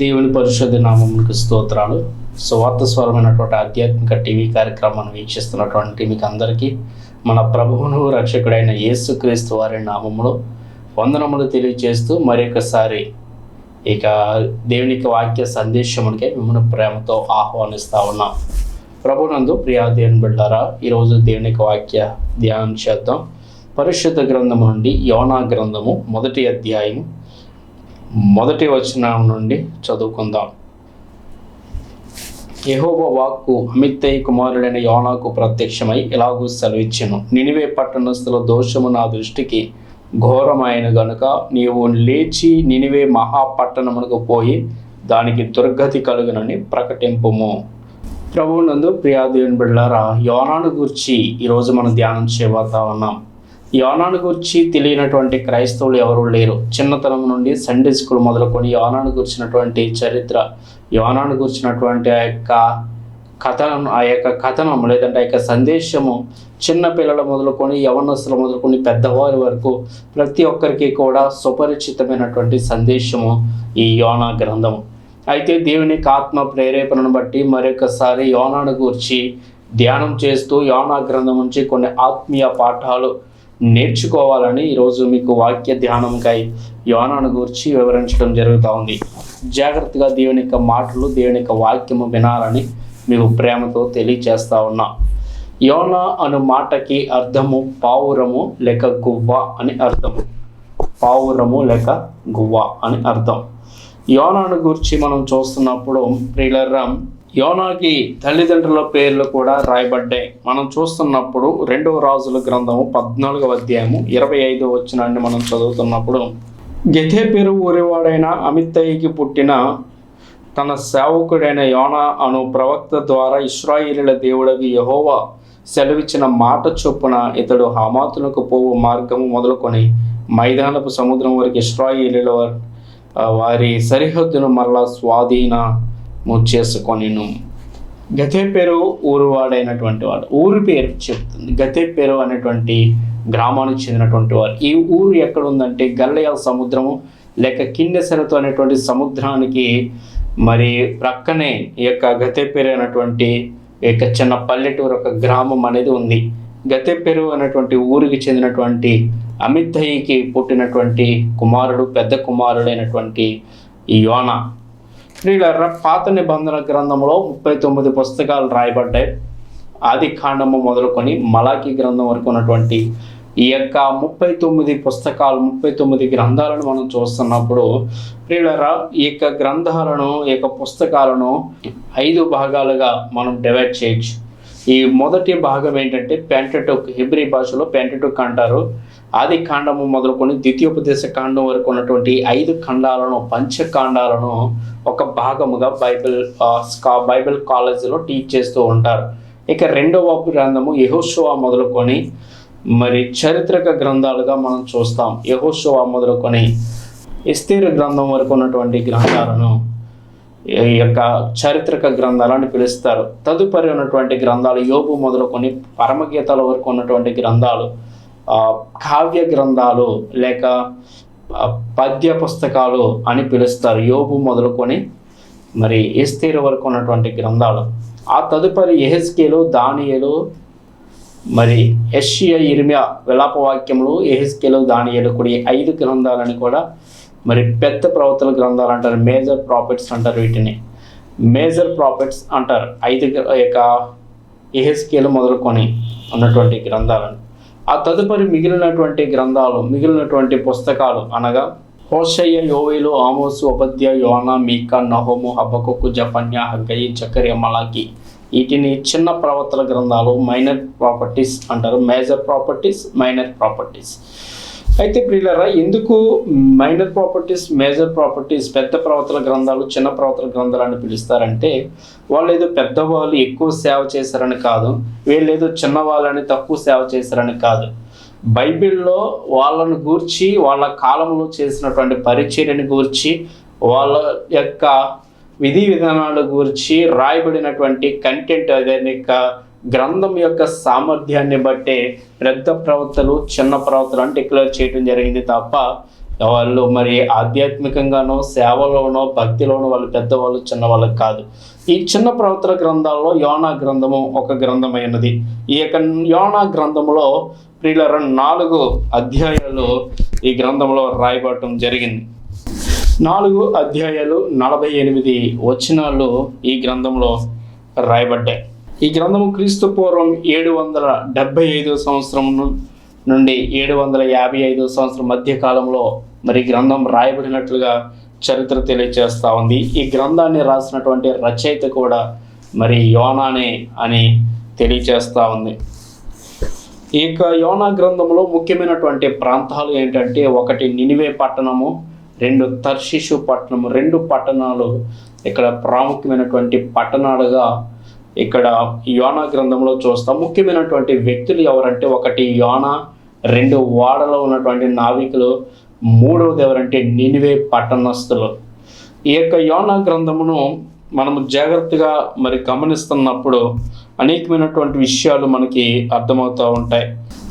దేవుని పరిశుద్ధ నామమునికి స్తోత్రాలు. స్వార్థ స్వరమైనటువంటి ఆధ్యాత్మిక టీవీ కార్యక్రమాన్ని వీక్షిస్తున్నటువంటి మీకు అందరికీ మన ప్రభువును రక్షకుడైన యేసుక్రీస్తు వారి నామములో వందనములు తెలియజేస్తూ మరొకసారి ఇక దేవునికి వాక్య సందేశమునికే మిమ్మల్ని ప్రేమతో ఆహ్వానిస్తా ఉన్నాం. ప్రభునందు ప్రియా దేవుని బిడ్డారా ఈరోజు దేవునికి వాక్య ధ్యానం చేద్దాం. పరిశుద్ధ గ్రంథము నుండి యోనా గ్రంథము మొదటి అధ్యాయము మొదటి వచనం నుండి చదువుకుందాం. యెహోవా వాక్కు అమిత్తయ్య కుమారుడైన యోనాకు ప్రత్యక్షమై ఇలాగూ సెలవిచ్చాను. నినివే పట్టణస్థుల దోషము నా దృష్టికి ఘోరమైన గనుక నీవు లేచి నినివే మహాపట్టణమునకు పోయి దానికి దుర్గతి కలుగునని ప్రకటింపుము. ప్రభువునందు ప్రియాదేవుని బిళ్ళారా యోనాను గురించి ఈరోజు మనం ధ్యానం చేయబోతా ఉన్నాం. యోనాను గురించి తెలియనటువంటి క్రైస్తవులు ఎవరు లేరు. చిన్నతనం నుండి సండే స్కూల్ మొదలుకొని యోనాను గురించినటువంటి చరిత్ర యోనాను గురించినటువంటి ఆ యొక్క కథనం ఆ యొక్క కథనం లేదంటే ఆ యొక్క సందేశము చిన్న పిల్లల మొదలుకొని యవనస్తులు మొదలుకొని పెద్దవారి వరకు ప్రతి ఒక్కరికి కూడా సుపరిచితమైనటువంటి సందేశము ఈ యోనా గ్రంథము. అయితే దేవుని ఆత్మ ప్రేరేపణను బట్టి మరొకసారి యోనాను గురించి ధ్యానం చేస్తూ యోనా గ్రంథం నుంచి కొన్ని ఆత్మీయ పాఠాలు నేర్చుకోవాలని ఈరోజు మీకు వాక్య ధ్యానంకై యోనాను గురించి వివరించడం జరుగుతూ ఉంది. జాగ్రత్తగా దేవుని యొక్క మాటలు దేవుని యొక్క వాక్యము వినాలని మీకు ప్రేమతో తెలియచేస్తా ఉన్నా. యోన అను మాటకి అర్థము పావురము లేక గువ్వ అని అర్థము పావురము లేక గువ్వ అని అర్థం. యోనాను గురించి మనం చూస్తున్నప్పుడు ప్రియులరం యోనాకి తల్లిదండ్రుల పేర్లు కూడా రాయబడ్డాయి. మనం చూస్తున్నప్పుడు రెండవ రాజుల గ్రంథము పద్నాలుగవ అధ్యాయము ఇరవై ఐదు వచ్చినాన్ని మనం చదువుతున్నప్పుడు గెథే పేరు ఊరివాడైన అమితయ్యకి పుట్టిన తన సేవకుడైన యోనా అను ప్రవక్త ద్వారా ఇస్రాయిలీల దేవుడవి యహోవా సెలవిచ్చిన మాట చొప్పున ఇతడు హమాతులకు పోవు మార్గము మొదలుకొని మైదానపు సముద్రం వరకు ఇస్రాయిలీల వారి- వారి సరిహద్దును మరలా స్వాధీన ముచ్చేసుకొనిను. గతే పేరు ఊరువాడైనటువంటి వాడు. ఊరి పేరు చెప్తుంది. గతే పేరు అనేటువంటి గ్రామానికి చెందినటువంటి వారు ఈ ఊరు ఎక్కడ ఉందంటే గల్లయ సముద్రము లేక కిన్నెసరతో అనేటువంటి సముద్రానికి మరి ప్రక్కనే ఈ యొక్క గతేపేరు అనేటువంటి ఈ యొక్క చిన్న పల్లెటూరు ఒక గ్రామం అనేది ఉంది. గతేపేరు అనేటువంటి ఊరికి చెందినటువంటి అమితయ్యకి పుట్టినటువంటి కుమారుడు పెద్ద కుమారుడైనటువంటి ఈ యోన. ప్రియులర పాత నిబంధన గ్రంథంలో ముప్పై తొమ్మిది పుస్తకాలు రాయబడ్డాయి. ఆది కాండము మొదలుకొని మలాఖీ గ్రంథం వరకు ఉన్నటువంటి ఈ యొక్క ముప్పై తొమ్మిది పుస్తకాలు ముప్పై తొమ్మిది గ్రంథాలను మనం చూస్తున్నప్పుడు ప్రియులరా ఈ యొక్క గ్రంథాలను ఈ యొక్క పుస్తకాలను ఐదు భాగాలుగా మనం డివైడ్ చేయొచ్చు. ఈ మొదటి భాగం ఏంటంటే పెంటటోక్ హిబ్రీ భాషలో పెంటటోక్ అంటారు. ఆది కాండము మొదలుకొని ద్వితీయోపదేశ కాండం వరకు ఉన్నటువంటి ఐదు ఖండాలను పంచకాండాలను ఒక భాగముగా బైబిల్ స్కా బైబిల్ కాలేజీలో టీచ్ చేస్తూ ఉంటారు. ఇక రెండవ గ్రంథము యెహోషువ మొదలుకొని మరి చారిత్రక గ్రంథాలుగా మనం చూస్తాం. యెహోషువ మొదలుకొని ఎస్తేరు గ్రంథం వరకు ఉన్నటువంటి గ్రంథాలను ఈ యొక్క చారిత్రక గ్రంథాలని పిలుస్తారు. తదుపరి ఉన్నటువంటి గ్రంథాలు యోగు మొదలుకొని పరమగీతాల వరకు ఉన్నటువంటి గ్రంథాలు కావ్య గ్రంథాలు లేక పద్య పుస్తకాలు అని పిలుస్తారు యోగు మొదలుకొని మరి ఎస్తేరు వరకు ఉన్నటువంటి గ్రంథాలు. ఆ తదుపరి ఎహెస్కేలు దానియలు మరి ఎషియా ఇర్మియా విలాపవాక్యములు ఎహెస్కేలు దానియలు కూడా ఐదు గ్రంథాలని కూడా మరి పెద్ద ప్రవర్తన గ్రంథాలు అంటారు మేజర్ ప్రాఫిట్స్ అంటారు వీటిని. మేజర్ ప్రాఫిట్స్ అంటారు. ఐదు యొక్క ఎహెస్కేలు మొదలుకొని ఉన్నటువంటి గ్రంథాలను. ఆ తదుపరి మిగిలినటువంటి గ్రంథాలు మిగిలినటువంటి పుస్తకాలు అనగా హోషయ్య యోవేలు ఆమోసు అబద్య యోనా మీకా నహోము హబ్బకొక్కు జపన్య హగ్గయి చక్కర్య మలాకి. వీటిని చిన్న ప్రవర్తన గ్రంథాలు మైనర్ ప్రాపర్టీస్ అంటారు. మేజర్ ప్రాపర్టీస్ మైనర్ ప్రాపర్టీస్ అయితే ప్రియులరా ఎందుకు మైనర్ ప్రాపర్టీస్ మేజర్ ప్రాపర్టీస్ పెద్ద ప్రవర్తన గ్రంథాలు చిన్న ప్రవర్తన గ్రంథాలు అని పిలుస్తారంటే వాళ్ళు ఏదో పెద్దవాళ్ళు ఎక్కువ సేవ చేశారని కాదు వీళ్ళు ఏదో చిన్నవాళ్ళని తక్కువ సేవ చేశారని కాదు. బైబిల్లో వాళ్ళను గూర్చి వాళ్ళ కాలంలో చేసినటువంటి పరిచర్యని గూర్చి వాళ్ళ యొక్క విధి విధానాల గురించి రాయబడినటువంటి కంటెంట్ అదే యొక్క గ్రంథం యొక్క సామర్థ్యాన్ని బట్టే పెద్ద ప్రవక్తలు చిన్న ప్రవక్తలు అని డిక్లేర్ చేయడం జరిగింది తప్ప వాళ్ళు మరి ఆధ్యాత్మికంగానో సేవలోనో భక్తిలోనో వాళ్ళు పెద్దవాళ్ళు చిన్నవాళ్ళు కాదు. ఈ చిన్న ప్రవర్తన గ్రంథాల్లో యోనా గ్రంథము ఒక గ్రంథమైనది. ఈ యొక్క యోనా గ్రంథంలో ప్రియుల నాలుగు అధ్యాయాలు ఈ గ్రంథంలో రాయబడటం జరిగింది. నాలుగు అధ్యాయాలు నలభై ఎనిమిది వచనాలు ఈ గ్రంథంలో రాయబడ్డాయి. ఈ గ్రంథము క్రీస్తు పూర్వం ఏడు వందల డెబ్బై ఐదు సంవత్సరం నుండి ఏడు వందల యాభై ఐదు సంవత్సరం మధ్య కాలంలో మరి గ్రంథం రాయబడినట్లుగా చరిత్ర తెలియజేస్తూ ఉంది. ఈ గ్రంథాన్ని రాసినటువంటి రచయిత కూడా మరి యోనానే అని తెలియజేస్తూ ఉంది. ఈ యొక్క యోనా గ్రంథంలో ముఖ్యమైనటువంటి ప్రాంతాలు ఏంటంటే ఒకటి నినివే పట్టణము రెండు తర్షిషు పట్టణము రెండు పట్టణాలు ఇక్కడ ప్రాముఖ్యమైనటువంటి పట్టణాలుగా ఇక్కడ యోన యోనా గ్రంథంలో చూస్తాం. ముఖ్యమైనటువంటి వ్యక్తులు ఎవరంటే ఒకటి యోనా రెండు వాడలో ఉన్నటువంటి నావికులు మూడవది ఎవరంటే నినివే పట్టణస్థులు. ఈ యొక్క యోనా గ్రంథమును మనము జాగ్రత్తగా మరి గమనిస్తున్నప్పుడు అనేకమైనటువంటి విషయాలు మనకి అర్థమవుతూ ఉంటాయి.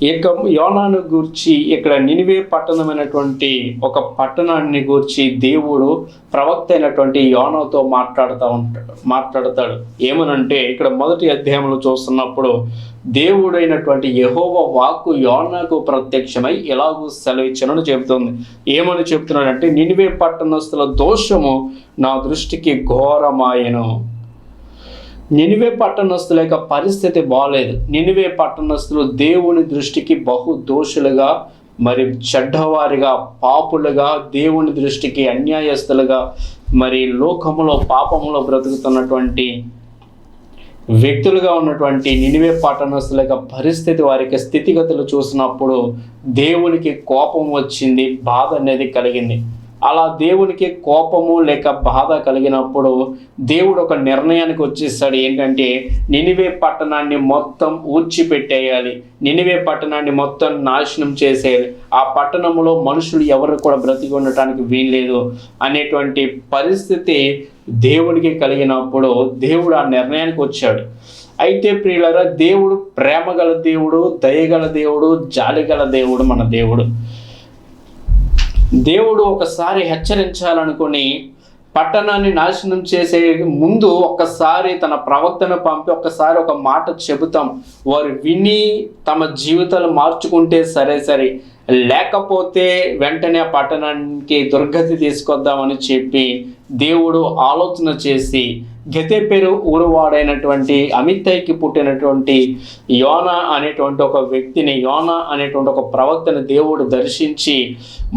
ఈ యోనాను గూర్చి ఇక్కడ నినివే పట్టణమైనటువంటి ఒక పట్టణాన్ని గూర్చి దేవుడు ప్రవక్త అయినటువంటి యోనాతో మాట్లాడుతూ ఉంటాడు మాట్లాడతాడు. ఏమనంటే ఇక్కడ మొదటి అధ్యాయంలో చూస్తున్నప్పుడు దేవుడైనటువంటి యహోవ వాక్కు యోనాకు ప్రత్యక్షమై ఎలాగూ సెలవిచ్చనని చెబుతుంది. ఏమని చెప్తున్నాడంటే నినివే పట్టణస్థుల దోషము నా దృష్టికి ఘోరమాయను. నినివే పట్టణస్థుల యొక్క పరిస్థితి బాగాలేదు నినివే పట్టణస్థులు దేవుని దృష్టికి బహు దోషులుగా మరి చెడ్డవారిగా పాపులుగా దేవుని దృష్టికి అన్యాయస్తులుగా మరి లోకములో పాపంలో బ్రతుకుతున్నటువంటి వ్యక్తులుగా ఉన్నటువంటి నినివే పట్టణస్తుల యొక్క పరిస్థితి వారికి స్థితిగతులు చూసినప్పుడు దేవునికి కోపం వచ్చింది బాధ అనేది కలిగింది. అలా దేవునికి కోపము లేక బాధ కలిగినప్పుడు దేవుడు ఒక నిర్ణయానికి వచ్చేస్తాడు. ఏంటంటే నినివే పట్టణాన్ని మొత్తం ఊడ్చిపెట్టేయాలి. నినివే పట్టణాన్ని మొత్తం నాశనం చేసేయాలి. ఆ పట్టణంలో మనుషులు ఎవరు కూడా బ్రతికి ఉండటానికి వీల్లేదు అనేటువంటి పరిస్థితి దేవునికి కలిగినప్పుడు దేవుడు ఆ నిర్ణయానికి వచ్చాడు. అయితే ప్రియులరా దేవుడు ప్రేమగల దేవుడు దయగల దేవుడు జాలిగల దేవుడు మన దేవుడు. దేవుడు ఒకసారి హెచ్చరించాలనుకుని పట్టణాన్ని నాశనం చేసే ముందు ఒక్కసారి తన ప్రవక్తను పంపి ఒక్కసారి ఒక మాట చెబుతాం. వారు విని తమ జీవితాలు మార్చుకుంటే సరే సరే. లేకపోతే వెంటనే ఆ పట్టణానికి దుర్గతి తీసుకొద్దామని చెప్పి దేవుడు ఆలోచన చేసి గెతెపెరు ఊరువాడైనటువంటి అమిత్తైకి పుట్టినటువంటి యోన అనేటువంటి ఒక వ్యక్తిని యోన అనేటువంటి ఒక ప్రవక్తను దేవుడు దర్శించి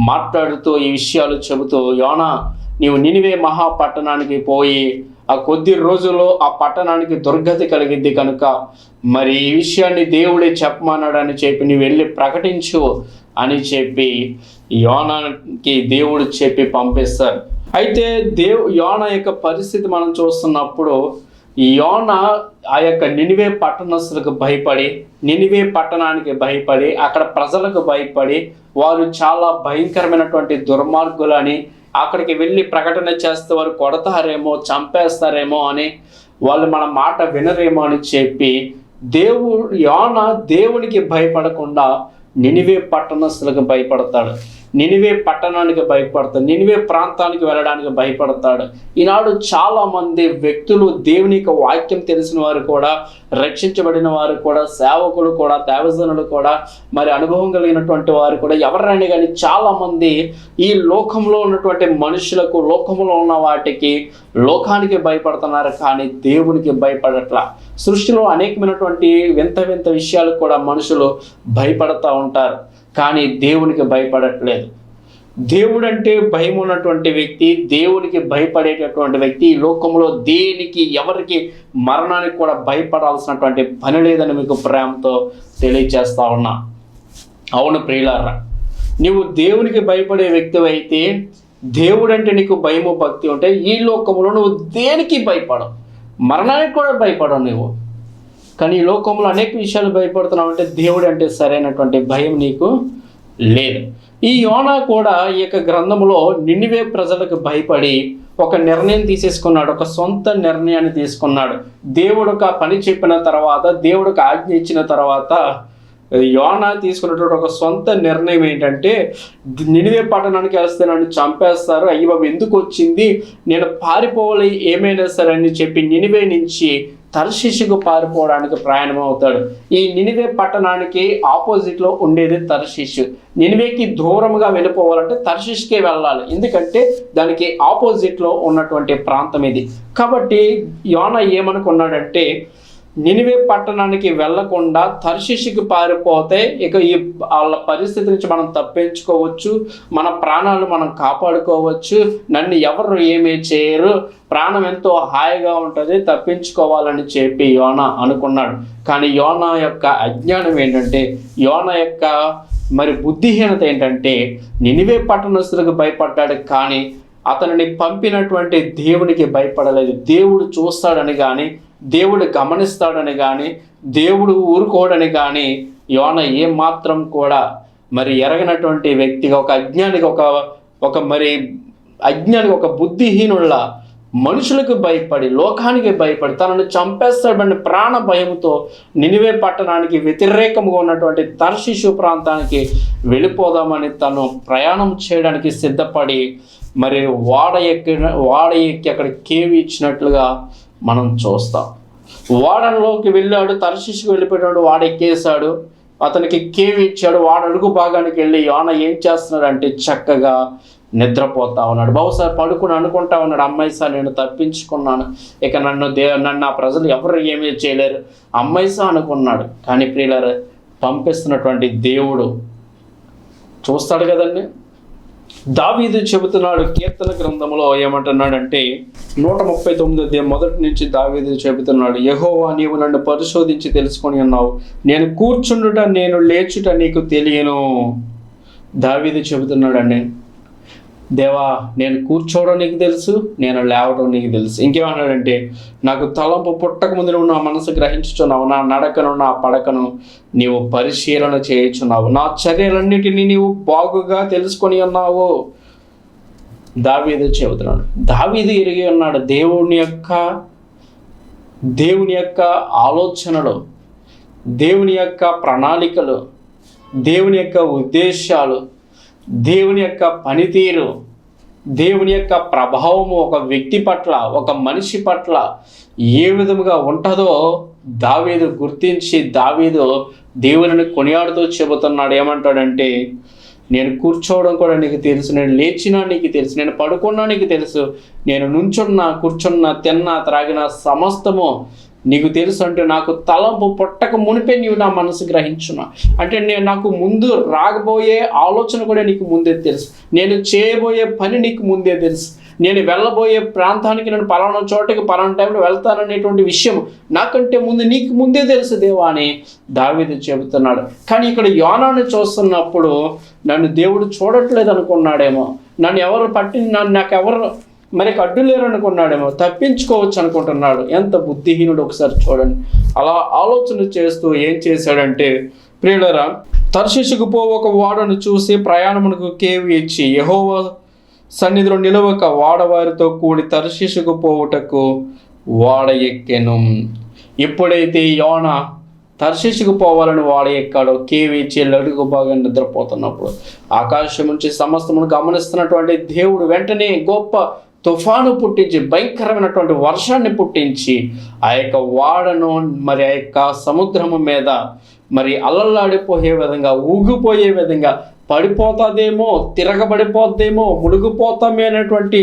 మాట్లాడుతూ ఈ విషయాలు చెబుతూ యోన నీవు నినివే మహాపట్టణానికి పోయి ఆ కొద్ది రోజుల్లో ఆ పట్టణానికి దుర్గతి కలిగింది కనుక మరి ఈ విషయాన్ని దేవుడే చెప్పమన్నాడని చెప్పి నీవు వెళ్ళి ప్రకటించు అని చెప్పి యోనాకి దేవుడు చెప్పి పంపిస్తారు. అయితే దేవు యోన యొక్క పరిస్థితి మనం చూస్తున్నప్పుడు యోన ఆ యొక్క నినివే పట్టణస్తులకు భయపడి నినివే పట్టణానికి భయపడి అక్కడ ప్రజలకు భయపడి వారు చాలా భయంకరమైనటువంటి దుర్మార్గులని అక్కడికి వెళ్ళి ప్రకటన చేస్తే వారు కొడతారేమో చంపేస్తారేమో అని వాళ్ళు మన మాట వినరేమో అని చెప్పి దేవుడు యోన దేవునికి భయపడకుండా నినివే పట్టణస్తులకు భయపడతాడు. నినివే పట్టణానికి భయపడతాడు నినివే ప్రాంతానికి వెళ్ళడానికి భయపడతాడు. ఈనాడు చాలామంది వ్యక్తులు దేవుని యొక్క వాక్యం తెలిసిన వారు కూడా రక్షించబడిన వారు కూడా సేవకులు కూడా దేవజనులు కూడా మరి అనుభవం కలిగినటువంటి వారు కూడా ఎవరైనా కానీ చాలామంది ఈ లోకంలో ఉన్నటువంటి మనుషులకు లోకంలో ఉన్న వాటికి లోకానికి భయపడుతున్నారు కానీ దేవునికి భయపడట్లా. సృష్టిలో అనేకమైనటువంటి వింత వింత విషయాలకు కూడా మనుషులు భయపడతా ఉంటారు. కానీ దేవునికి భయపడట్లేదు. దేవుడు అంటే భయం ఉన్నటువంటి వ్యక్తి దేవునికి భయపడేటటువంటి వ్యక్తి ఈ లోకంలో దేనికి ఎవరికి మరణానికి కూడా భయపడాల్సినటువంటి పని లేదని మీకు ప్రేమతో తెలియచేస్తా ఉన్నా. అవును ప్రియులారా నువ్వు దేవునికి భయపడే వ్యక్తి అయితే దేవుడు అంటే నీకు భయము భక్తి ఉంటే ఈ లోకంలో నువ్వు దేనికి భయపడవు? మరణానికి కూడా భయపడవు నువ్వు కానీ ఈ లోకంలో అనేక విషయాలు భయపడుతున్నావు అంటే దేవుడు అంటే సరైనటువంటి భయం నీకు లేదు. ఈ యోనా కూడా ఈ యొక్క గ్రంథంలో నిన్నివే ప్రజలకు భయపడి ఒక నిర్ణయం తీసేసుకున్నాడు ఒక సొంత నిర్ణయాన్ని తీసుకున్నాడు. దేవుడు ఒక పని చెప్పిన తర్వాత దేవుడికి ఆజ్ఞ ఇచ్చిన తర్వాత యోన తీసుకున్నటువంటి ఒక సొంత నిర్ణయం ఏంటంటే నినివే పట్టణానికి వస్తే నన్ను చంపేస్తారు అయ్యి బాబు ఎందుకు వచ్చింది నేను పారిపోవాలి ఏమైనా సరే అని చెప్పి నినివే నుంచి తర్షిషుకు పారిపోవడానికి ప్రయాణం అవుతాడు ఈ నినివే పట్టణానికి ఆపోజిట్లో ఉండేది తర్షిషు నినివేకి దూరంగా వెళ్ళిపోవాలంటే తర్షిష్కే వెళ్ళాలి. ఎందుకంటే దానికి ఆపోజిట్లో ఉన్నటువంటి ప్రాంతం ఇది. కాబట్టి యోన ఏమనుకున్నాడంటే నినివే పట్టణానికి వెళ్ళకుండా తర్షిషికి పారిపోతే ఇక ఈ వాళ్ళ పరిస్థితి నుంచి మనం తప్పించుకోవచ్చు మన ప్రాణాలు మనం కాపాడుకోవచ్చు. నన్ను ఎవరు ఏమీ చేయరు. ప్రాణం ఎంతో హాయిగా ఉంటుంది తప్పించుకోవాలని చెప్పి యోన అనుకున్నాడు. కానీ యోన యొక్క అజ్ఞానం ఏంటంటే యోన యొక్క మరి బుద్ధిహీనత ఏంటంటే నినివే పట్టణస్తులకు భయపడ్డాడు. కానీ అతనిని పంపినటువంటి దేవునికి భయపడలేదు. దేవుడు చూస్తాడని కానీ దేవుడు గమనిస్తాడని కానీ దేవుడు ఊరుకోడని కానీ యోన ఏ మాత్రం కూడా మరి ఎరగనటువంటి వ్యక్తిగా ఒక అజ్ఞానికి ఒక ఒక మరి అజ్ఞానికి ఒక బుద్ధిహీనుల మనుషులకు భయపడి లోకానికి భయపడి తనను చంపేస్తాడని ప్రాణ భయంతో నినివే పట్టణానికి వ్యతిరేకంగా ఉన్నటువంటి తర్శిశు ప్రాంతానికి వెళ్ళిపోదామని తను ప్రయాణం చేయడానికి సిద్ధపడి మరి వాడ ఎక్కి వాడ ఎక్కి అక్కడ కేవి ఇచ్చినట్లుగా మనం చూస్తాం. వాడలోకి వెళ్ళాడు తర్షిష్కి వెళ్ళిపోయాడు వాడు ఎక్కేశాడు అతనికి కేవి ఇచ్చాడు వాడు అడుగు భాగానికి వెళ్ళి యోన ఏం చేస్తున్నాడు అంటే చక్కగా నిద్రపోతా ఉన్నాడు. బహుశా పడుకుని అనుకుంటా ఉన్నాడు అమ్మాయి సార్ నేను తప్పించుకున్నాను ఇక నన్ను దే నన్ను ఆ ప్రజలు ఎవరు ఏమీ చేయలేరు అమ్మాయి సార్ అనుకున్నాడు. కానీ ప్రియులర్ పంపిస్తున్నటువంటి దేవుడు చూస్తాడు కదండి. దావీదు చెబుతున్నాడు కీర్తన గ్రంథంలో ఏమంటున్నాడంటే నూట ముప్పై తొమ్మిది మొదటి నుంచి దావీదు చెబుతున్నాడు యహోవా నీవు నన్ను పరిశోధించి తెలుసుకొని అన్నావు నేను కూర్చుండుట నేను లేచుట నీకు తెలియను. దావీదు చెబుతున్నాడండి దేవా నేను కూర్చోవడం నీకు తెలుసు నేను లేవడం నీకు తెలుసు. ఇంకేమన్నాడంటే నాకు తలంపు పుట్టక ముందు నువ్వు నా మనసు గ్రహించుచున్నావు నా నడకను నా పడకను నీవు పరిశీలన చేయుచున్నావు. నా చర్యలన్నిటినీ నీవు బాగుగా తెలుసుకొని ఉన్నావు. దావీదు చెబుతున్నాడు. దావీదు ఎరిగి ఉన్నాడు. దేవుని యొక్క దేవుని యొక్క ఆలోచనలు దేవుని యొక్క ప్రణాళికలు దేవుని యొక్క ఉద్దేశాలు దేవుని యొక్క పనితీరు దేవుని యొక్క ప్రభావము ఒక వ్యక్తి పట్ల ఒక మనిషి పట్ల ఏ విధముగా ఉంటుందో దావీదు గుర్తించి దావీదు దేవుని కొనియాడుతూ చెబుతున్నాడు. ఏమంటాడంటే నేను కూర్చోవడం కూడా నీకు తెలుసు నేను లేచినా నీకు తెలుసు నేను పడుకున్నా నీకు తెలుసు నేను నుంచున్నా కూర్చున్నా తిన్నా త్రాగిన సమస్తము నీకు తెలుసు అంటే నాకు తలంపు పుట్టక మునిపే నీవు నా మనసు గ్రహించున్నా అంటే నేను నాకు ముందు రాగబోయే ఆలోచన కూడా నీకు ముందే తెలుసు. నేను చేయబోయే పని నీకు ముందే తెలుసు. నేను వెళ్ళబోయే ప్రాంతానికి నేను పలానా చోటకి పలానా టైంలో వెళ్తాననేటువంటి విషయం నాకంటే ముందు నీకు ముందే తెలుసు దేవా అని దావీదు చెబుతున్నాడు. కానీ ఇక్కడ యోనాను చూస్తున్నప్పుడు నన్ను దేవుడు చూడట్లేదు అనుకున్నాడేమో. నన్ను ఎవరు పట్టి నన్ను నాకు ఎవరు మరి అడ్డు లేరు అనుకున్నాడేమో తప్పించుకోవచ్చు అనుకుంటున్నాడు. ఎంత బుద్ధిహీనుడు ఒకసారి చూడండి. అలా ఆలోచన చేస్తూ ఏం చేశాడంటే ప్రియులరా తర్శిషుకు పో ఒక వాడను చూసి ప్రయాణమునకు కేవి ఇచ్చి యహోవ సన్నిధిలో నిలవక వాడవారితో కూడి తర్శిషుకు పోవుటకు వాడ ఎక్కెను. ఎప్పుడైతే యోన తర్శిషుకు పోవాలని వాడ ఎక్కాడో కేవి ఇచ్చి లడుగు బాగా నిద్రపోతున్నప్పుడు ఆకాశం నుంచి సమస్తమును గమనిస్తున్నటువంటి దేవుడు వెంటనే గొప్ప తుఫాను పుట్టించి భయంకరమైనటువంటి వర్షాన్ని పుట్టించి ఆ యొక్క వాడను మరి ఆ యొక్క సముద్రము మీద మరి అల్లల్లాడిపోయే విధంగా ఊగిపోయే విధంగా పడిపోతుందేమో తిరగబడిపోద్దేమో మునిగిపోతామే అనేటువంటి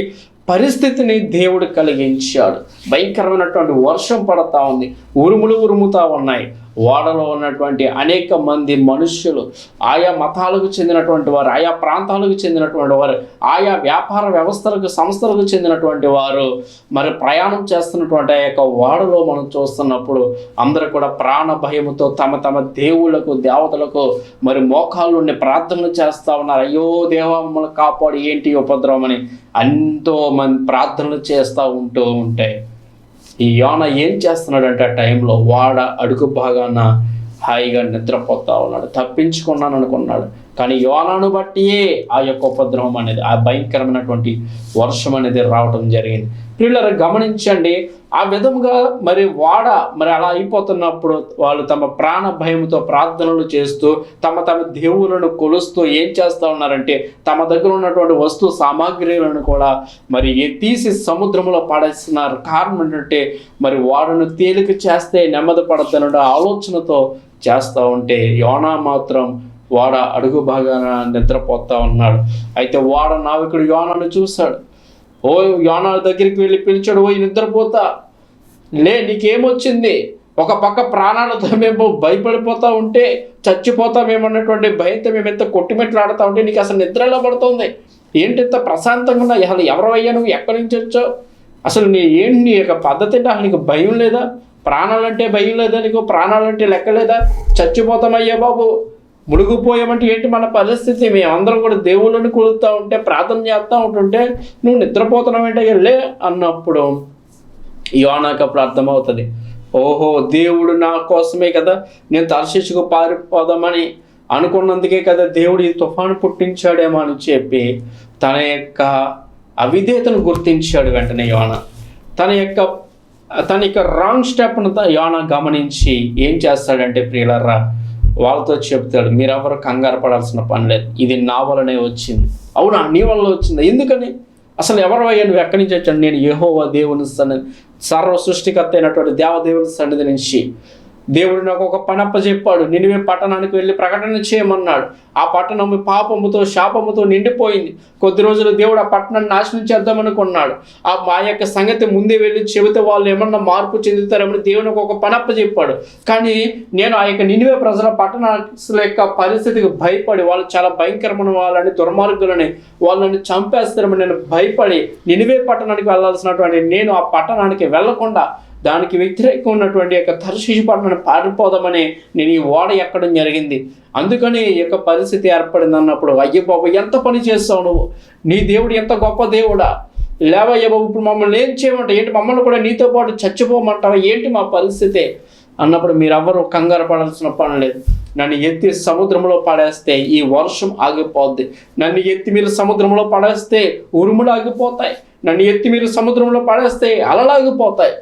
పరిస్థితిని దేవుడు కలిగించాడు. భయంకరమైనటువంటి వర్షం పడతా ఉంది. ఉరుములు ఉరుముతా ఉన్నాయి. ఓడలో ఉన్నటువంటి అనేక మంది మనుష్యులు ఆయా మతాలకు చెందినటువంటి వారు ఆయా ప్రాంతాలకు చెందినటువంటి వారు ఆయా వ్యాపార వ్యవస్థలకు సంస్థలకు చెందినటువంటి వారు మరి ప్రయాణం చేస్తున్నటువంటి ఆ యొక్క ఓడలో మనం చూస్తున్నప్పుడు అందరూ కూడా ప్రాణ భయముతో తమ తమ దేవుళ్ళకు దేవతలకు మరి మోకాళ్ళు ఉండి ప్రార్థనలు చేస్తూ ఉన్నారు. అయ్యో దేవా మమ్మల్ని కాపాడు ఏంటి ఉపద్రవం అని ఎంతో మంది ప్రార్థనలు చేస్తూ ఉంటూ ఉంటాయి. ఈ యోన ఏం చేస్తున్నాడంటే ఆ టైంలో వాడ అడుగు భాగాన హాయిగా నిద్రపోతా ఉన్నాడు. తప్పించుకున్నాను అనుకున్నాడు కానీ యోనాను బట్టియే ఆ యొక్క ఉపద్రవం అనేది ఆ భయంకరమైనటువంటి వర్షం అనేది రావడం జరిగింది. పిల్లలు గమనించండి ఆ విధంగా మరి వాడ మరి అలా అయిపోతున్నప్పుడు వాళ్ళు తమ ప్రాణ భయంతో ప్రార్థనలు చేస్తూ తమ తమ దేవులను కొలుస్తూ ఏం చేస్తూ ఉన్నారంటే తమ దగ్గర ఉన్నటువంటి వస్తు సామాగ్రిలను కూడా మరి తీసి సముద్రంలో పడేస్తున్నారు. కారణం ఏంటంటే మరి వాడను తేలిక చేస్తే నెమ్మది పడతానన్న ఆలోచనతో చేస్తూ ఉంటే యోనా మాత్రం వాడ అడుగు భాగాన నిద్రపోతా ఉన్నాడు. అయితే వాడ నావికుడు యోనను చూశాడు. ఓ యోన దగ్గరికి వెళ్ళి పిలిచాడు ఓ నిద్రపోతా. లే నీకేమొచ్చింది? ఒక పక్క ప్రాణాలతో మేము భయపడిపోతా ఉంటే చచ్చిపోతామేమన్నటువంటి భయంతో మేము ఎంత కొట్టిమెట్లాడుతూ ఉంటే నీకు అసలు నిద్రలో పడుతుంది? ఏంటి ఇంత ప్రశాంతంగా ఉన్నా అసలు ఎవరు అయ్యా నువ్వు? ఎక్కడి నుంచి వచ్చావు? అసలు నీ ఏంటి నీ యొక్క పద్ధతి అంటే అసలు నీకు భయం లేదా? ప్రాణాలంటే భయం లేదా నీకు? ప్రాణాలంటే లెక్క లేదా? చచ్చిపోతామయ్యా బాబు. మునిగిపోయామంటే ఏంటి? మన పరిస్థితి మేమందరం కూడా దేవుళ్ళని కొలుస్తూ ఉంటే ప్రార్థన చేస్తూ ఉంటుంటే నువ్వు నిద్రపోతున్నావంటే వెళ్ళే అన్నప్పుడు యోనాకు ప్రార్థన అర్థమవుతుంది ఓహో దేవుడు నా కోసమే కదా నేను తర్శిషుకు పారిపోదామని అనుకున్నందుకే కదా దేవుడు ఈ తుఫాను పుట్టించాడేమో అని చెప్పి తన యొక్క అవిధేతను గుర్తించాడు వెంటనే యోన తన యొక్క తన యొక్క రాంగ్ స్టెప్ను యోన గమనించి ఏం చేస్తాడంటే ప్రియులర్రా వాళ్ళతో చెప్తాడు మీరెవరు కంగారు పడాల్సిన పని లేదు. ఇది నా వలనే వచ్చింది. అవునా? నీ వల్ల వచ్చింది? ఎందుకని? అసలు ఎవరు అయ్యా నువ్వు ఎక్కడి నుంచి వచ్చాను నేను యెహోవా దేవుని సన్నిధి సర్వ సృష్టికర్త అయినటువంటి దేవదేవుని సన్నిధి నుంచి. దేవుడు నాకు ఒక పనప్ప చెప్పాడు నినివే పట్టణానికి వెళ్ళి ప్రకటన చేయమన్నాడు. ఆ పట్టణం పాపముతో శాపముతో నిండిపోయింది. కొద్ది రోజులు దేవుడు ఆ పట్టణాన్ని నాశనం చేద్దామనుకున్నాడు ఆ మా యొక్క సంగతి ముందే వెళ్ళి చెబితే వాళ్ళు ఏమన్నా మార్పు చెందుతారేమని దేవునికి ఒక పనప్ప చెప్పాడు. కానీ నేను ఆ యొక్క నినివే ప్రజల పట్టణాల యొక్క పరిస్థితికి భయపడి వాళ్ళు చాలా భయంకరమైన వాళ్ళని దుర్మార్గులని వాళ్ళని చంపేస్తారని నేను భయపడి నినివే పట్టణానికి వెళ్ళాల్సినటువంటి నేను ఆ పట్టణానికి వెళ్ళకుండా దానికి వ్యతిరేకంగా ఉన్నటువంటి యొక్క తర్శీషు పట్టణాన్ని పారిపోదామని నేను ఈ ఓడ ఎక్కడం జరిగింది. అందుకని ఈ యొక్క పరిస్థితి ఏర్పడింది అన్నప్పుడు అయ్య బాబు ఎంత పని చేస్తావు నువ్వు? నీ దేవుడు ఎంత గొప్ప దేవుడా? లేవయ్య బాబు ఇప్పుడు మమ్మల్ని ఏం చేయమంటావు? ఏంటి మమ్మల్ని కూడా నీతో పాటు చచ్చిపోమంటావా? ఏంటి మా పరిస్థితి? అన్నప్పుడు మీరెవ్వరూ కంగారు పడాల్సిన పని లేదు. నన్ను ఎత్తి సముద్రంలో పడేస్తే ఈ వర్షం ఆగిపోద్ది. నన్ను ఎత్తి మీరు సముద్రంలో పడేస్తే ఉరుములు ఆగిపోతాయి. నన్ను ఎత్తి మీరు సముద్రంలో పడేస్తే అలలాగిపోతాయి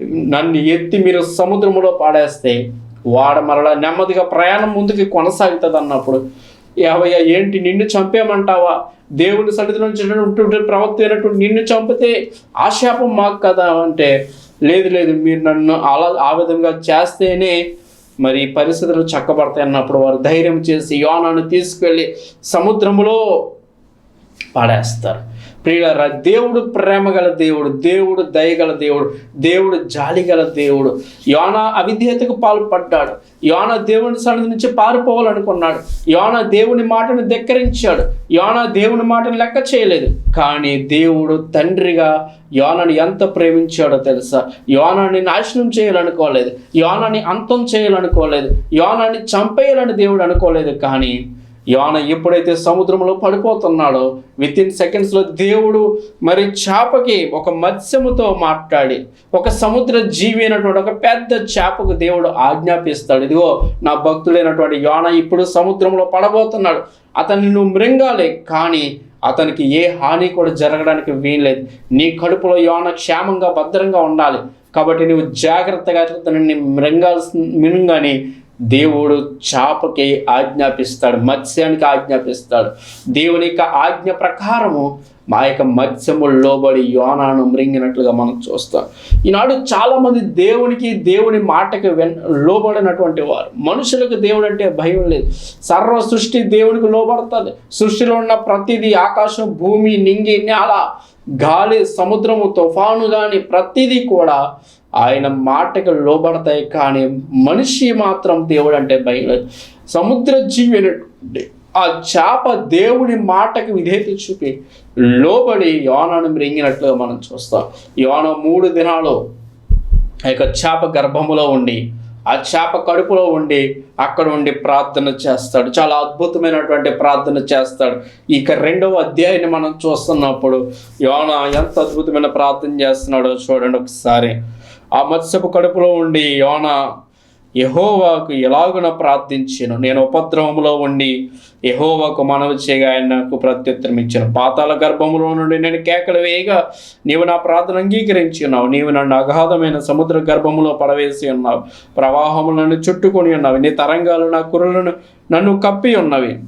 నన్ను ఎత్తి మీరు సముద్రంలో పాడేస్తే వాడ మరలా నెమ్మదిగా ప్రయాణం ముందుకు కొనసాగుతుంది అన్నప్పుడు యావయ్య ఏంటి? నిన్ను చంపేమంటావా దేవుని సన్నిధి నుంచి ప్రవక్త అయినటువంటి నిన్ను చంపితే ఆశాపం మాకు కదా? అంటే లేదు లేదు మీరు నన్ను అలా ఆ విధంగా చేస్తేనే మరి పరిస్థితులు చక్కబడతాయి అన్నప్పుడు వారు ధైర్యం చేసి యోనాను తీసుకెళ్ళి సముద్రంలో పాడేస్తారు. ప్రియులరా దేవుడు ప్రేమ గల దేవుడు దేవుడు దయగల దేవుడు దేవుడు జాలి గల దేవుడు. యోన అవిధేయతకు పాల్పడ్డాడు. యోన దేవుని సన్నిధి నుంచి పారిపోవాలనుకున్నాడు. యోన దేవుని మాటను ధిక్కరించాడు. యోన దేవుని మాటను లెక్క చేయలేదు. కానీ దేవుడు తండ్రిగా యోనని ఎంత ప్రేమించాడో తెలుసా? యోనాని నాశనం చేయాలనుకోలేదు. యోనాని అంతం చేయాలనుకోలేదు. యోనాని చంపేయాలని దేవుడు అనుకోలేదు. కానీ యోన ఎప్పుడైతే సముద్రంలో పడిపోతున్నాడో విత్ ఇన్ సెకండ్స్లో దేవుడు మరి చేపకి ఒక మత్స్యముతో మాట్లాడి ఒక సముద్ర జీవి అయినటువంటి ఒక పెద్ద చేపకు దేవుడు ఆజ్ఞాపిస్తాడు. ఇదిగో నా భక్తుడైనటువంటి యోన ఇప్పుడు సముద్రంలో పడబోతున్నాడు. అతన్ని నువ్వు మృంగాలి కానీ అతనికి ఏ హాని కూడా జరగడానికి వీల్లేదు. నీ కడుపులో యోన క్షేమంగా భద్రంగా ఉండాలి. కాబట్టి నువ్వు జాగ్రత్తగా అతనిని మృంగాల్సి మినుంగని దేవుడు చాపకి ఆజ్ఞాపిస్తాడు మత్స్యానికి ఆజ్ఞాపిస్తాడు. దేవుని యొక్క ఆజ్ఞ ప్రకారము మా యొక్క మత్స్యము లోబడి యోనాను మృంగినట్లుగా మనం చూస్తాం. ఈనాడు చాలామంది దేవునికి దేవుని మాటకి వెన్ లోబడినటువంటి వారు. మనుషులకు దేవుడు అంటే భయం లేదు. సర్వ సృష్టి దేవునికి లోబడుతుంది. సృష్టిలో ఉన్న ప్రతిదీ ఆకాశం భూమి నింగి నేల గాలి సముద్రము తుఫాను కానీ ప్రతిదీ కూడా ఆయన మాటకు లోబడతాయి కానీ మనిషి మాత్రం దేవుడు అంటే భయం. సముద్ర జీవి ఆ చేప దేవుని మాటకు విధేయత చూపి లోబడి యోనాను మ్రింగినట్లుగా మనం చూస్తాం. యోన మూడు దినాలు ఆ యొక్క చేప గర్భములో ఉండి ఆ చేప కడుపులో ఉండి అక్కడ ఉండి ప్రార్థన చేస్తాడు. చాలా అద్భుతమైనటువంటి ప్రార్థన చేస్తాడు. ఇక రెండవ అధ్యాయాన్ని మనం చూస్తున్నప్పుడు యోన ఎంత అద్భుతమైన ప్రార్థన చేస్తున్నాడో చూడండి ఒకసారి. ఆ మత్స్యపు కడుపులో ఉండి యోన యహోవాకు ఎలాగున ప్రార్థించాను? నేను ఉపద్రవములో ఉండి యహోవాకు మనవి చేయగా ఆయన నాకు ప్రత్యుత్తరం ఇచ్చాను. పాతాల గర్భములో నుండి నేను కేకలు వేయగా నీవు నా ప్రార్థన అంగీకరించి ఉన్నావు. నీవు నన్ను అగాధమైన సముద్ర గర్భములో పడవేసి ఉన్నావు. ప్రవాహములను చుట్టుకొని ఉన్నావు. నీ తరంగాలు నా కురులను నన్ను కప్పి ఉన్నవి.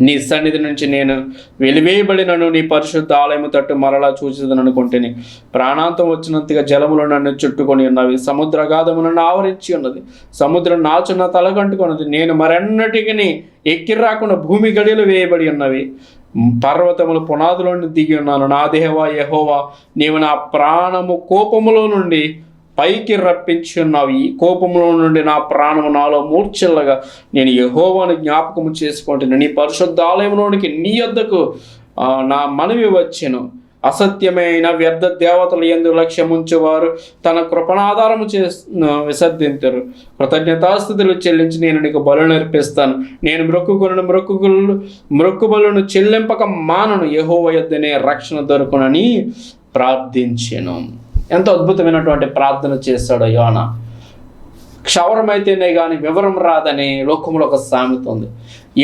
నీ సన్నిధి నుంచి నేను వెలివేయబడినను నీ పరిశుద్ధ ఆలయము తట్టు మరలా చూసేదని అనుకుంటేని. ప్రాణాంతం వచ్చినంతగా జలములు నన్ను చుట్టుకొని ఉన్నవి సముద్రగాధము నన్ను ఆవరించి ఉన్నది సముద్రం నాచున్న తలకంటుకున్నది నేను మరెన్నటికి ఎక్కి రాకుండా భూమి గడియలు వేయబడి ఉన్నవి. పర్వతములు పునాదులోని దిగి ఉన్నాను. నా దేవా యహోవా నీవు నా ప్రాణము కోపములో నుండి పైకి రప్పించి ఈ కోపంలో నుండి నా ప్రాణము నాలో మూర్ఛల్లగా నేను యహోవాను జ్ఞాపకము చేసుకుంటున్నాను నీ పరిశుద్ధ ఆలయంలోనికి నీ వద్దకు నా మనవి వచ్చెను. అసత్యమైన వ్యర్థ దేవతలు ఎందు లక్ష్యముంచేవారు తన కృపణాధారము చే విసర్జించరు కృతజ్ఞతాస్థితులు చెల్లించి నేను నీకు బలు నేర్పిస్తాను నేను మృక్కుకొను మృక్కులు మృక్కుబలను చెల్లింపక మానను. యహోవ యొద్దనే రక్షణ దొరకునని ప్రార్థించెను. ఎంతో అద్భుతమైనటువంటి ప్రార్థన చేస్తాడో యోన క్షవరమైతేనే కానీ వివరం రాదని లోకంలో ఒక సామెత ఉంది.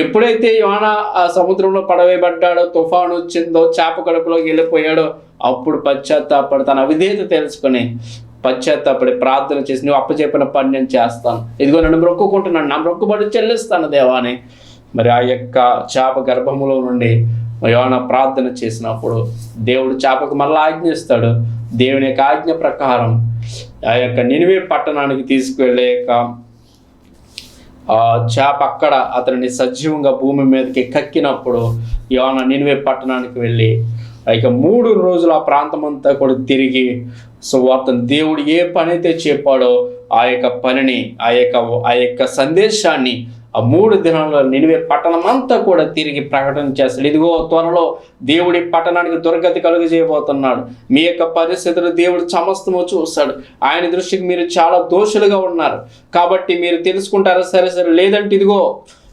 ఎప్పుడైతే యోన ఆ సముద్రంలో పడవేయబడ్డాడో తుఫాను వచ్చిందో చేప కడుపులోకి వెళ్ళిపోయాడో అప్పుడు పశ్చాత్తాపడి తన అవిధేత తెలుసుకొని పశ్చాత్తాపడి ప్రార్థన చేసి నువ్వు అప్పచెప్పిన పని నేను చేస్తాను. ఇదిగో నన్ను మొక్కుకుంటున్నాను నా మొక్కుబడి చెల్లిస్తాను దేవాని. మరి ఆ యొక్క చేప గర్భములో నుండి యోన ప్రార్థన చేసినప్పుడు దేవుడు చేపకు మళ్ళీ ఆజ్ఞిస్తాడు దేవుని యొక్క ఆజ్ఞ ప్రకారం ఆ యొక్క నినివే పట్టణానికి తీసుకువెళ్ళాక ఆ చేప అక్కడ అతనిని సజీవంగా భూమి మీదకి కక్కినప్పుడు యోన నినివే పట్టణానికి వెళ్ళి ఆ యొక్క మూడు రోజులు ఆ ప్రాంతం అంతా కూడా తిరిగి సువార్తను దేవుడు ఏ పని అయితే చెప్పాడో ఆ యొక్క పనిని ఆ యొక్క ఆ యొక్క సందేశాన్ని ఆ మూడు దినాల్లో నిలివే పట్టణం అంతా కూడా తిరిగి ప్రకటన చేస్తాడు. ఇదిగో త్వరలో దేవుడి పట్టణానికి దుర్గతి కలుగజేయబోతున్నాడు మీ యొక్క పరిస్థితులు దేవుడు సమస్తము చూస్తాడు. ఆయన దృష్టికి మీరు చాలా దోషులుగా ఉన్నారు. కాబట్టి మీరు తెలుసుకుంటారా? సరే సరే లేదంటే ఇదిగో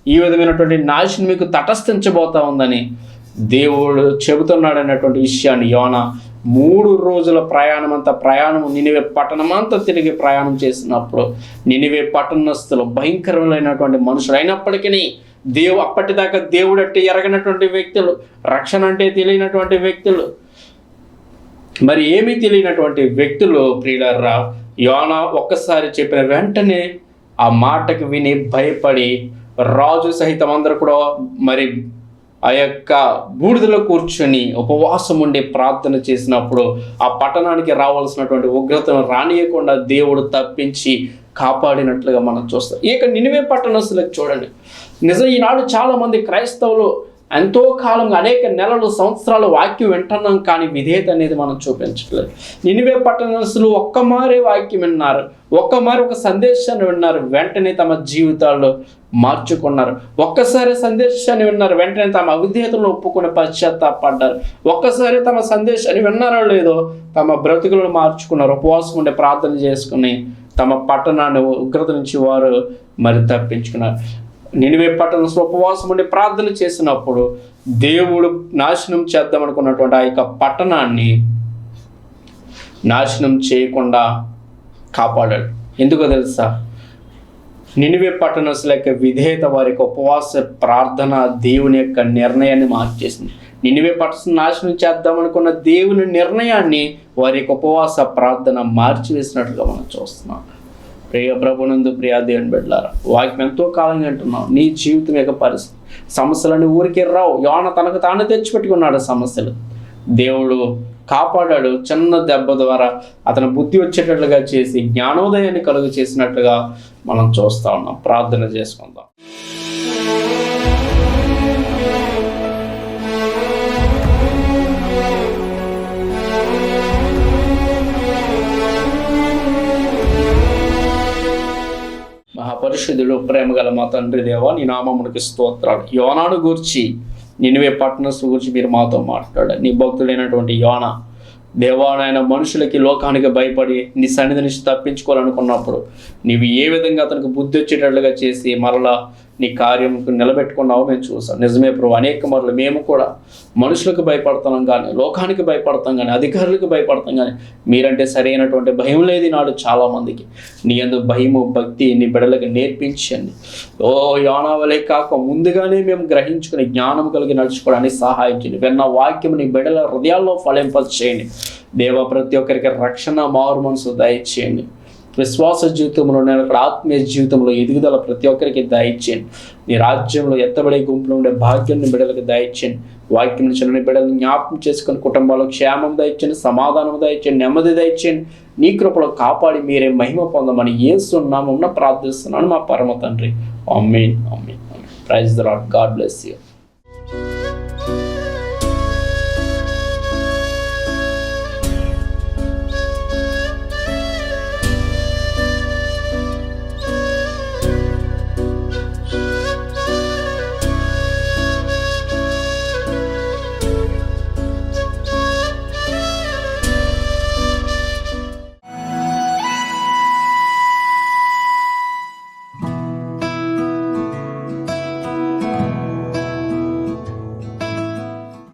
ఈ విధమైనటువంటి నాశనం మీకు తటస్థించబోతా ఉందని దేవుడు చెబుతున్నాడు అన్నటువంటి విషయాన్ని యోన మూడు రోజుల ప్రయాణం అంతా ప్రయాణం నినివే పట్టణం అంతా తిరిగి ప్రయాణం చేసినప్పుడు నినివే పట్టణస్థులు భయంకరమైనటువంటి మనుషులు అయినప్పటికీ దేవు అప్పటిదాకా దేవుడు అంటే ఎరగనటువంటి వ్యక్తులు రక్షణ అంటే తెలియనటువంటి వ్యక్తులు. మరి ఏమీ తెలియనటువంటి వ్యక్తులు ప్రియులరా యోన ఒక్కసారి చెప్పిన వెంటనే ఆ మాటకు విని భయపడి రాజు సహితం అందరూ కూడా మరి ఆ యొక్క బూడిదలో కూర్చొని ఉపవాసం ఉండి ప్రార్థన చేసినప్పుడు ఆ పట్టణానికి రావాల్సినటువంటి ఉగ్రతను రానియకుండా దేవుడు తప్పించి కాపాడినట్లుగా మనం చూస్తాం. ఇక నినివే పట్టణస్తులకు చూడండి. నిజం ఈనాడు చాలామంది క్రైస్తవులు ఎంతో కాలంగా అనేక నెలలు సంవత్సరాలు వాక్యం వింటున్నాం కానీ విధేయత అనేది మనం చూపించట్లేదు. నినివే పట్టణస్తులు ఒక్క మారే వాక్యం విన్నారు. ఒక్క మారి ఒక సందేశాన్ని విన్నారు. వెంటనే తమ జీవితాల్లో మార్చుకున్నారు. ఒక్కసారి సందేశాన్ని విన్నారు. వెంటనే తమ అవిధేయతను ఒప్పుకుని పశ్చాత్తాపడ్డారు. ఒక్కసారి తమ సందేశాన్ని విన్నారో లేదో తమ బ్రతుకులను మార్చుకున్నారు. ఉపవాసం ఉండే ప్రార్థన చేసుకుని తమ పట్టణాన్ని ఉగ్రత నుంచి వారు మరి తప్పించుకున్నారు. నినివే పట్టణంలో ఉపవాసం ఉండి ప్రార్థన చేసినప్పుడు దేవుడు నాశనం చేద్దాం అనుకున్నటువంటి ఆ యొక్క పట్టణాన్ని నాశనం చేయకుండా కాపాడాడు. ఎందుకో తెలుసా? నినివే పట్టణస్తుల యొక్క విధేయత వారి యొక్క ఉపవాస ప్రార్థన దేవుని యొక్క నిర్ణయాన్ని మార్చేసింది. నినివే పట్టణం నాశనం చేద్దామనుకున్న దేవుని నిర్ణయాన్ని వారి యొక్క ఉపవాస ప్రార్థన మార్చివేసినట్లుగా మనం చూస్తున్నాం. ప్రియ ప్రభునందు ప్రియా దేవుని బిడ్డలారా వాక్యం ఎంతో కాలంగా అంటున్నాం నీ జీవితం యొక్క పరిస్థితి సమస్యలని ఊరికే రావు. యోన తనకు తాను తెచ్చిపెట్టుకున్నాడు సమస్యలు. దేవుడు కాపాడాడు. చిన్న దెబ్బ ద్వారా అతని బుద్ధి వచ్చేటట్లుగా చేసి జ్ఞానోదయాన్ని కలుగు చేసినట్లుగా మనం చూస్తా ఉన్నాం. ప్రార్థన చేసుకుందాం. మహాపరిషుధుడు ప్రేమ గల మా తండ్రి దేవా నీ నామమునికి స్తోత్రాలు. యోనాను గూర్చి నినివే పట్టణస్ గురించి మీరు మాతో మాట్లాడారు నీ భక్తుడైనటువంటి యోన దేవానాయన మనుషులకి లోకానికి భయపడి నీ సన్నిధి నుంచి తప్పించుకోవాలనుకున్నప్పుడు నీవు ఏ విధంగా అతనికి బుద్ధి వచ్చేటట్లుగా చేసి మరలా నీ కార్యం నిలబెట్టుకున్నావు మేము చూసాం. నిజమే ప్రభు అనేక మరలు మేము కూడా మనుషులకు భయపడతాం కానీ లోకానికి భయపడతాం కానీ అధికారులకు భయపడతాం కానీ మీరంటే సరైనటువంటి భయం లేదు నాడు చాలామందికి. నీ అందు భయము భక్తి నీ బిడలకు నేర్పించండి. ఓ యానావలే కాక ముందుగానే మేము గ్రహించుకుని జ్ఞానం కలిగి నడుచుకోవడానికి సహాయం చేయండి. విన్న వాక్యం నీ బిడల హృదయాల్లో ఫలింపచేయండి దేవ ప్రతి ఒక్కరికి రక్షణ మారు మనసు దయచేయండి. విశ్వాస జీవితంలో నేను అక్కడ ఆత్మీయ జీవితంలో ఎదుగుదల ప్రతి ఒక్కరికి దయచేయండి నీ రాజ్యంలో ఎత్తబడే గుంపులో ఉండే భాగ్యాన్ని బిడ్డలకు దయచేయండి వాక్యం చిన్న బిడ్డలను జ్ఞాపకం చేసుకుని కుటుంబాల్లో క్షేమం దయచేయండి సమాధానం దయచేయండి నెమ్మది దయచేయండి నీ కృపలో కాపాడి మీరే మహిమ పొందమని ఏసున్నామన్న ప్రార్థిస్తున్నాను మా పరమ తండ్రి. Amen amen praise the lord God bless you